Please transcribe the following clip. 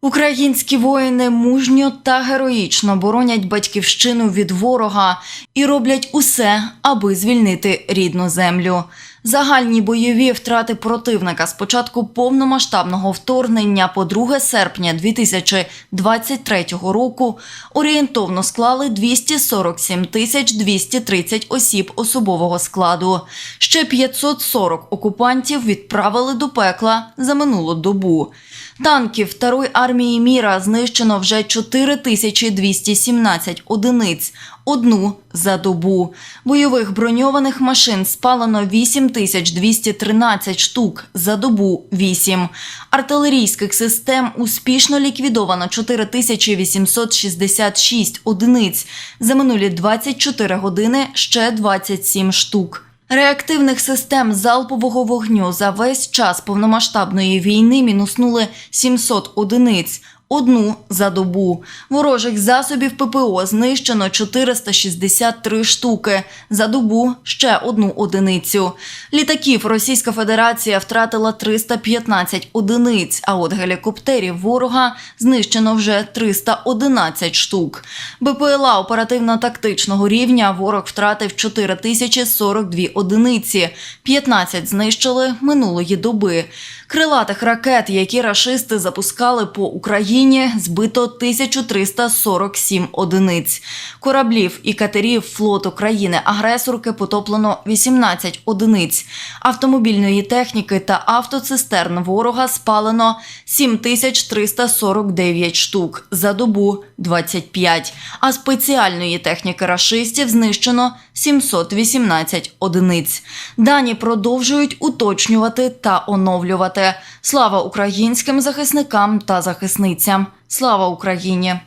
Українські воїни мужньо та героїчно боронять батьківщину від ворога і роблять усе, аби звільнити рідну землю. Загальні бойові втрати противника з початку повномасштабного вторгнення по 2 серпня 2023 року орієнтовно склали 247 тисяч 230 осіб особового складу. Ще 540 окупантів відправили до пекла за минулу добу. Танків Второї армії міра знищено вже 4217 одиниць, одну за добу. Бойових броньованих машин спалено 8213 штук, за добу 8. Артилерійських систем успішно ліквідовано 4866 одиниць. За минулі 24 години ще 27 штук. Реактивних систем залпового вогню за весь час повномасштабної війни мінуснули 700 одиниць. Одну за добу. Ворожих засобів ППО знищено 463 штуки. За добу ще одну одиницю. Літаків Російська Федерація втратила 315 одиниць, а от гелікоптерів ворога знищено вже 311 штук. БПЛА оперативно-тактичного рівня ворог втратив 4042 одиниці, 15 знищили минулої доби. Крилатих ракет, які рашисти запускали по Україні, збито 1347 одиниць. Кораблів і катерів флоту країни-агресорки потоплено 18 одиниць. Автомобільної техніки та автоцистерн ворога спалено 7349 штук, за добу 25. А спеціальної техніки рашистів знищено 718 одиниць. Дані продовжують уточнювати та оновлювати. Слава українським захисникам та захисницям! Слава Україні!